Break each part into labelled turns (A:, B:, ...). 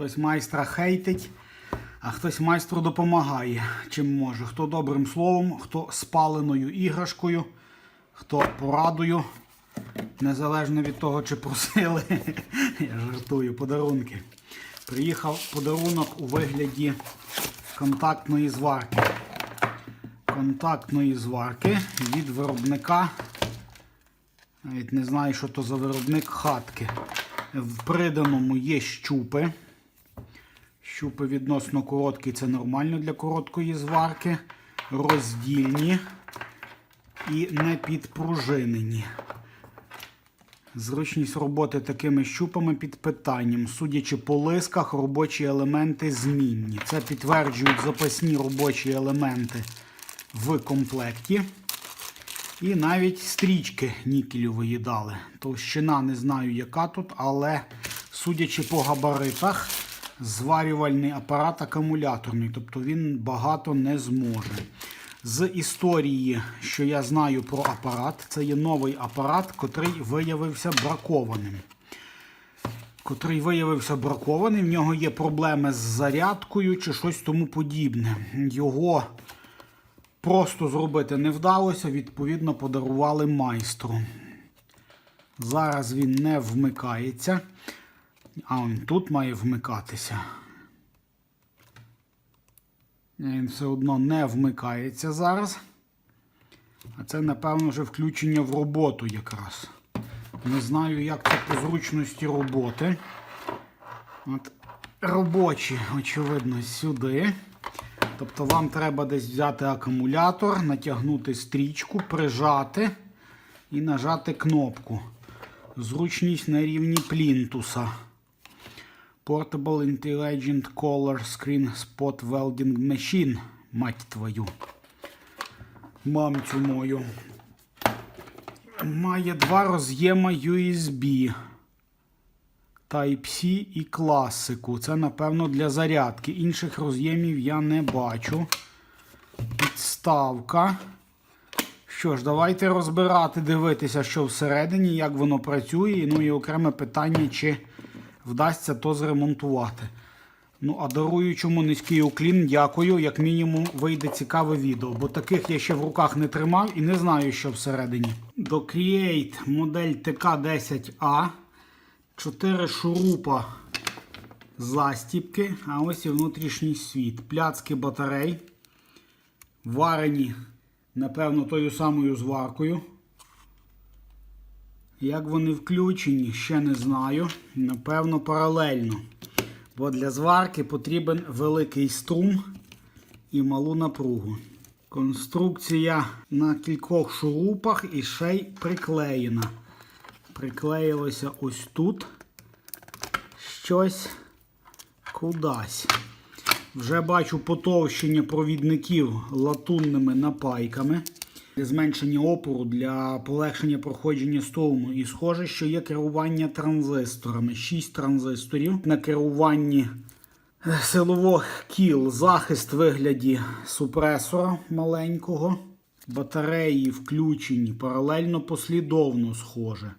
A: Хтось майстра хейтить, а хтось майстру допомагає, чим може. Хто добрим словом, хто спаленою іграшкою, хто порадою. Незалежно від того, чи просили, я жартую, подарунки. Приїхав подарунок у вигляді контактної зварки. Контактної зварки від виробника. Навіть не знаю, що то за виробник хатки. В приданому є щупи. Щупи відносно короткі, це нормально для короткої зварки. Роздільні і не підпружинені. Зручність роботи такими щупами під питанням. Судячи по лисках, робочі елементи змінні. Це підтверджують запасні робочі елементи в комплекті. І навіть стрічки нікелевої дали. Товщина не знаю, яка тут, але судячи по габаритах, зварювальний апарат акумуляторний, тобто він багато не зможе. З історії, що я знаю про апарат, це є новий апарат, котрий виявився бракованим. Котрий виявився бракованим, в нього є проблеми з зарядкою чи щось тому подібне. Його просто зробити не вдалося, відповідно, подарували майстру. Зараз він не вмикається, а он тут має вмикатися. Він все одно не вмикається зараз. А це, напевно, вже включення в роботу якраз. Не знаю, як це по зручності роботи. От Робочі, очевидно, сюди. Тобто вам треба десь взяти акумулятор, натягнути стрічку, прижати і нажати кнопку. Зручність на рівні плінтуса. Portable Intelligent Color Screen Spot Welding Machine. Мать твою. Мамцю мою. Має два роз'єма USB. Type-C і класику. Це, напевно, для зарядки. Інших роз'ємів я не бачу. Підставка. Що ж, давайте розбирати, дивитися, що всередині, як воно працює. Ну і окреме питання, чи вдасться то зремонтувати. Ну, а даруючому низький уклін, дякую. Як мінімум, вийде цікаве відео, бо таких я ще в руках не тримав і не знаю, що всередині. До модель ТК-10А. 4 шурупа застіпки, а ось і внутрішній світ. Пляцки батарей. Варені, напевно, тою самою зваркою. Як вони включені, ще не знаю. Напевно, паралельно. Бо для зварки потрібен великий струм і малу напругу. Конструкція на кількох шурупах і ще й приклеєна. Приклеїлося ось тут щось кудись. Вже бачу потовщення провідників латунними напайками. Зменшення опору для полегшення проходження струму. І схоже, що є керування транзисторами. 6 транзисторів на керуванні е, силових кіл, захист вигляді супресора маленького. Батареї включені паралельно послідовно схоже.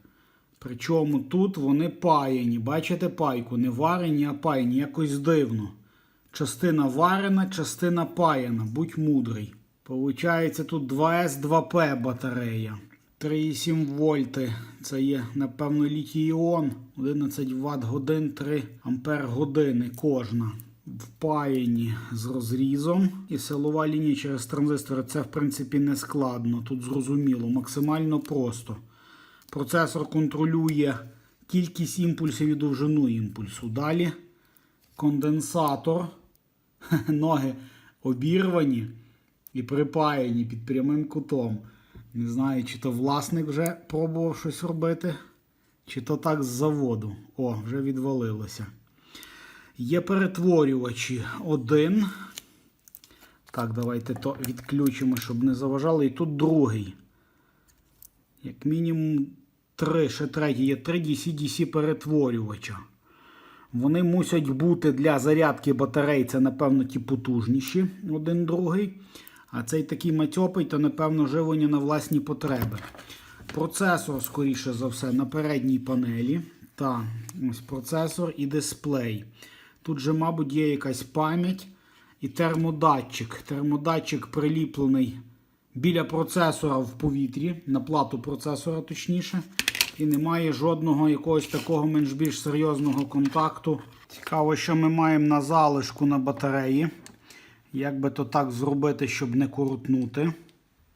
A: Причому тут вони паяні. Бачите пайку? Не варені, а паяні. Якось дивно. Частина варена, частина паяна. Будь мудрий. Получається тут 2С, 2П батарея. 3,7 вольти. Це є, напевно, літій-іон. 11 Вт годин, 3 Ампер години кожна. Впаяні з розрізом. І силова лінія через транзистори. Це, в принципі, не складно. Тут зрозуміло, максимально просто. Процесор контролює кількість імпульсів і довжину імпульсу. Далі конденсатор. Ноги обірвані і припаяні під прямим кутом. Не знаю, чи то власник вже пробував щось робити, чи то так з заводу. О, вже відвалилося. Є перетворювачі один. Так, давайте то відключимо, щоб не заважало. І тут другий. Як мінімум три, ще третій, є три DC-DC перетворювача. Вони мусять бути для зарядки батарей, це, напевно, ті потужніші, один другий. А цей такий матьопий, то, напевно, живлення на власні потреби. Процесор, скоріше за все, на передній панелі. Та, ось процесор і дисплей. Тут же, мабуть, є якась пам'ять і термодатчик. Термодатчик приліплений біля процесора в повітрі, на плату процесора точніше. І немає жодного якогось такого менш-більш серйозного контакту. Цікаво, що ми маємо на залишку на батареї. Як би то так зробити, щоб не коротнути.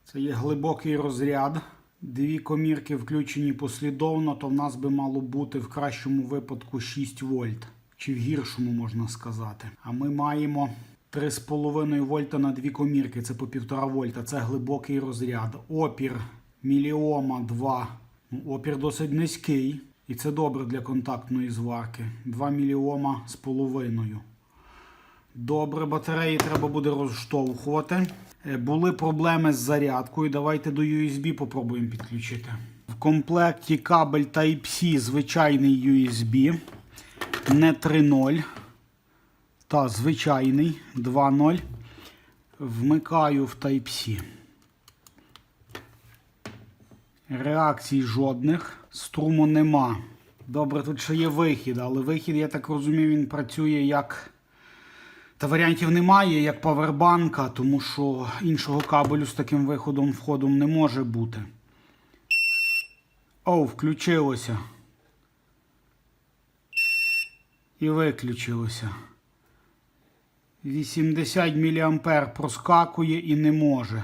A: Це є глибокий розряд. Дві комірки включені послідовно, то в нас би мало бути в кращому випадку 6 вольт. Чи в гіршому можна сказати. А ми маємо 3,5 вольта на дві комірки. Це по 1,5 вольта. Це глибокий розряд. Опір міліома 2. Ну, Опір досить низький. І це добре для контактної зварки. 2 міліома з половиною. Добре, батареї треба буде розштовхувати. Е, Були проблеми з зарядкою. Давайте до USB попробуємо підключити. В комплекті кабель Type-C звичайний USB. Не 3.0. Та звичайний 2.0. Вмикаю в Type-C. Реакцій жодних. Струму нема. Добре, тут ще є вихід, але вихід, я так розумію, він працює як. Та варіантів немає, як павербанка, тому що іншого кабелю з таким виходом входом не може бути. О, включилося. І виключилося. 80 мА проскакує і не може.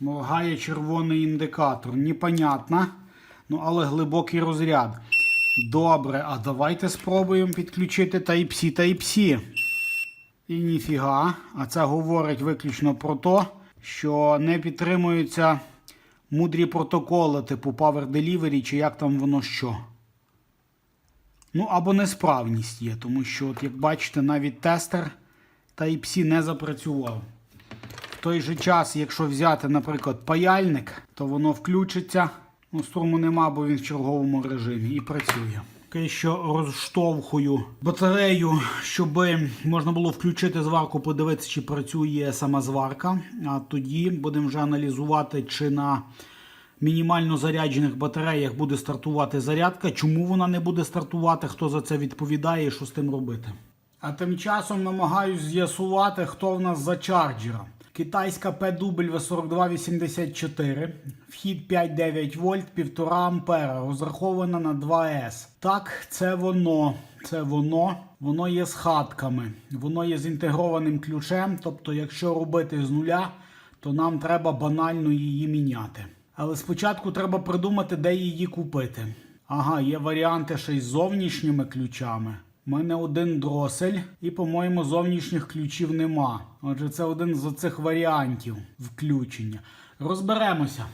A: Моргає червоний індикатор. Непонятно. Ну, але глибокий розряд. Добре, а давайте спробуємо підключити Type-C Type-C. І ніфіга. А це говорить виключно про те, що не підтримуються мудрі протоколи типу Power Delivery, чи як там воно що. Ну, або несправність є, тому що, от, як бачите, навіть тестер Type-C не запрацював. В той же час, якщо взяти, наприклад, паяльник, то воно включиться. Ну, струму нема, бо він в черговому режимі і працює. Поки що розштовхую батарею, щоб можна було включити зварку, подивитися, чи працює сама зварка. А тоді будемо вже аналізувати, чи на мінімально заряджених батареях буде стартувати зарядка. Чому вона не буде стартувати, хто за це відповідає і що з тим робити. А тим часом намагаюсь з'ясувати, хто в нас за чарджера. Китайська PW4284, вхід 5,9 вольт, 1,5 ампера, розрахована на 2С. Так, це воно. Це воно. Воно є з хатками. Воно є з інтегрованим ключем. Тобто, якщо робити з нуля, то нам треба банально її міняти. Але спочатку треба придумати, де її купити. Ага, є варіанти ще й з зовнішніми ключами. У мене один дросель, і, по-моєму, зовнішніх ключів нема. Отже, це один з цих варіантів включення. Розберемося.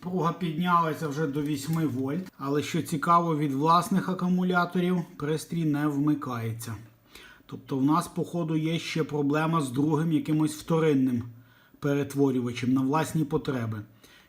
A: Пруга піднялася вже до 8 вольт, але що цікаво, від власних акумуляторів пристрій не вмикається. Тобто, в нас, походу, є ще проблема з другим якимось вторинним перетворювачем на власні потреби.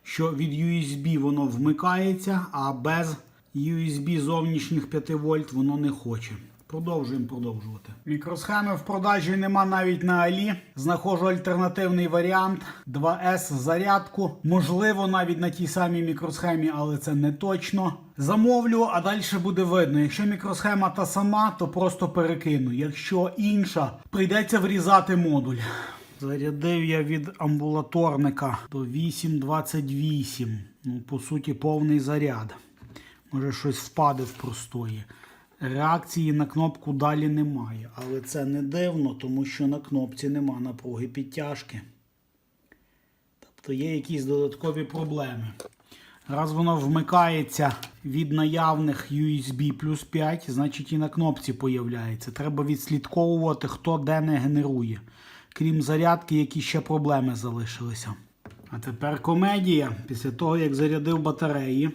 A: Що від USB воно вмикається, а без USB зовнішніх 5 вольт воно не хоче. Продовжуємо продовжувати. Мікросхеми в продажі нема навіть на Алі. Знаходжу альтернативний варіант 2С зарядку. Можливо, навіть на тій самій мікросхемі, але це не точно. Замовлю, а далі буде видно. Якщо мікросхема та сама, то просто перекину. Якщо інша, прийдеться врізати модуль. Зарядив я від амбулаторника до 8,28. Ну, по суті, повний заряд. Може щось впаде в простої. Реакції на кнопку далі немає, але це не дивно, тому що на кнопці нема напруги підтяжки. Тобто є якісь додаткові проблеми. Раз воно вмикається від наявних USB плюс 5, значить і на кнопці появляється. Треба відслідковувати, хто де не генерує. Крім зарядки, які ще проблеми залишилися. А тепер комедія. Після того, як зарядив батареї,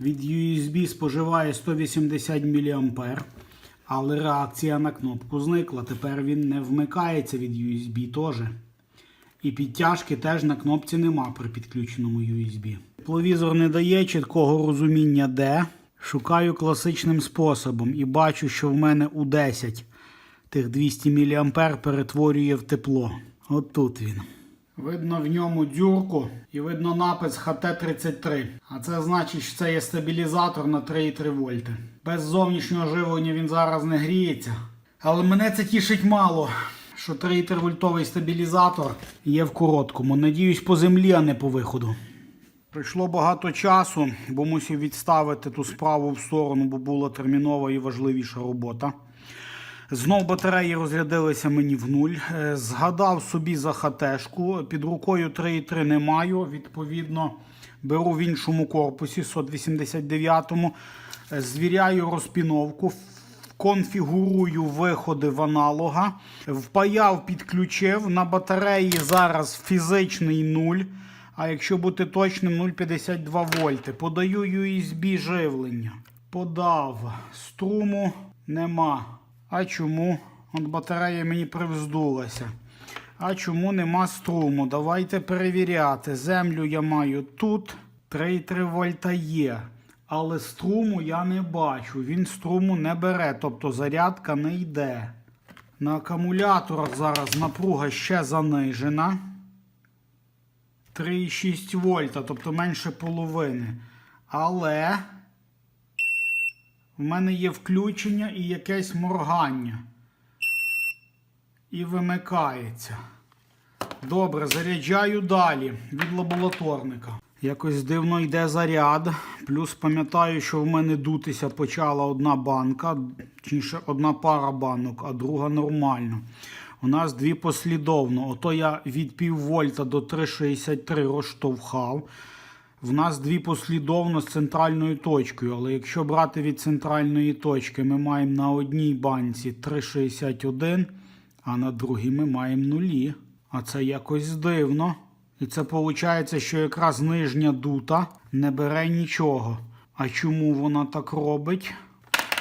A: від USB споживає 180 мА, але реакція на кнопку зникла. Тепер він не вмикається від USB теж. І підтяжки теж на кнопці нема при підключеному USB. Тепловізор не дає чіткого розуміння де. Шукаю класичним способом і бачу, що в мене у 10 тих 200 мА перетворює в тепло. От тут він. Видно в ньому дюрку і видно напис ХТ-33. А це значить, що це є стабілізатор на 3,3 вольти. Без зовнішнього живлення він зараз не гріється. Але мене це тішить мало, що 3,3 вольтовий стабілізатор є в короткому. Надіюсь, по землі, а не по виходу. Пройшло багато часу, бо мусив відставити ту справу в сторону, бо була термінова і важливіша робота. Знов батареї розрядилися мені в нуль. Е, Згадав собі за хатешку. Під рукою 3,3 не маю. Відповідно, беру в іншому корпусі 189-му. Е, Звіряю розпіновку. Конфігурую виходи в аналога. Впаяв, підключив. На батареї зараз фізичний 0. А якщо бути точним, 0,52 вольти. Подаю USB живлення. Подав. Струму нема. А чому? От батарея мені привздулася. А чому нема струму? Давайте перевіряти. Землю я маю тут. 3,3 вольта є. Але струму я не бачу. Він струму не бере, тобто зарядка не йде. На акумуляторах зараз напруга ще занижена. 3,6 вольта, тобто менше половини. Але в мене є включення і якесь моргання. І вимикається. Добре, заряджаю далі від лабораторника. Якось дивно йде заряд. Плюс пам'ятаю, що в мене дутися почала одна банка, точніше одна пара банок, а друга нормально. У нас дві послідовно. Ото я від пів вольта до 3,63 розштовхав. В нас дві послідовно з центральною точкою. Але якщо брати від центральної точки, ми маємо на одній банці 3,61, а на другій ми маємо нулі. А це якось дивно. І це виходить, що якраз нижня дута не бере нічого. А чому вона так робить?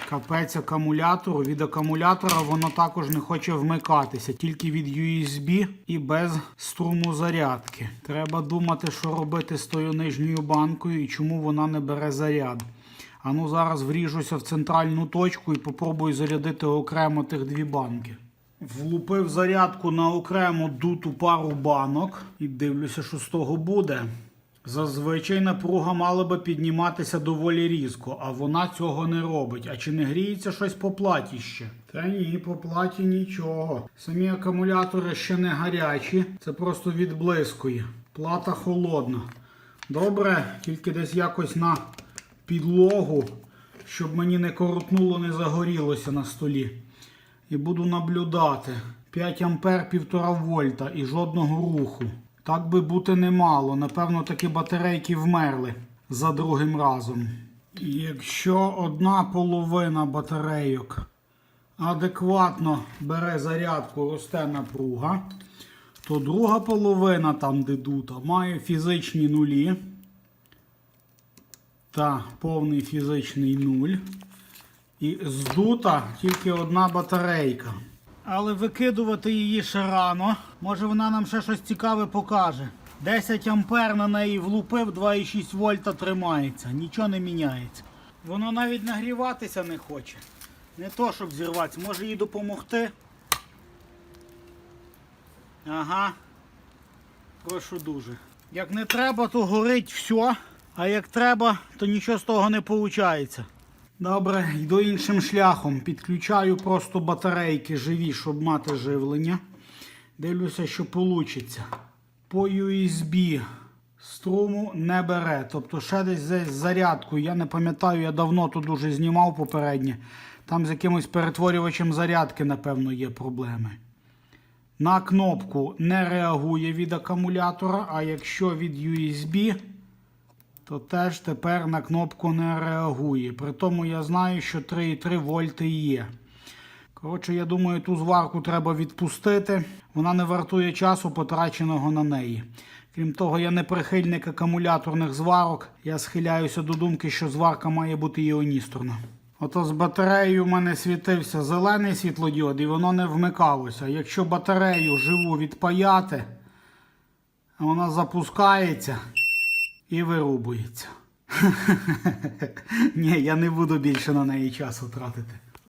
A: Капець акумулятору. Від акумулятора воно також не хоче вмикатися, тільки від USB і без струму зарядки. Треба думати, що робити з тою нижньою банкою і чому вона не бере заряд. А ну зараз вріжуся в центральну точку і попробую зарядити окремо тих дві банки. Влупив зарядку на окрему дуту пару банок і дивлюся, що з того буде. Зазвичай напруга мала би підніматися доволі різко, а вона цього не робить. А чи не гріється щось по платі ще? Та ні, по платі нічого. Самі акумулятори ще не гарячі, це просто відблискує. Плата холодна. Добре, тільки десь якось на підлогу, щоб мені не коротнуло, не загорілося на столі. І буду наблюдати. 5 ампер 1,5 вольта і жодного руху. Так би бути немало. Напевно, такі батарейки вмерли за другим разом. Якщо одна половина батарейок адекватно бере зарядку, росте напруга, то друга половина, там де дута, має фізичні нулі та повний фізичний нуль. І здута тільки одна батарейка. Але викидувати її ще рано. Може вона нам ще щось цікаве покаже. 10 ампер на неї влупив, 2,6 вольта тримається. Нічого не міняється. Воно навіть нагріватися не хоче. Не то, щоб зірватися. Може їй допомогти. Ага. Прошу дуже. Як не треба, то горить все. А як треба, то нічого з того не виходить. Добре, йду іншим шляхом. Підключаю просто батарейки живі, щоб мати живлення. Дивлюся, що вийде. По USB струму не бере. Тобто ще десь зарядку. Я не пам'ятаю, я давно тут дуже знімав попереднє. Там з якимось перетворювачем зарядки, напевно, є проблеми. На кнопку не реагує від акумулятора, а якщо від USB то теж тепер на кнопку не реагує. При тому я знаю, що 3,3 вольти є. Коротше, я думаю, ту зварку треба відпустити. Вона не вартує часу, потраченого на неї. Крім того, я не прихильник акумуляторних зварок. Я схиляюся до думки, що зварка має бути іоністорна. Ото з батареєю в мене світився зелений світлодіод і воно не вмикалося. Якщо батарею живу відпаяти, вона запускається і вирубується. Ні, я не буду більше на неї часу тратити.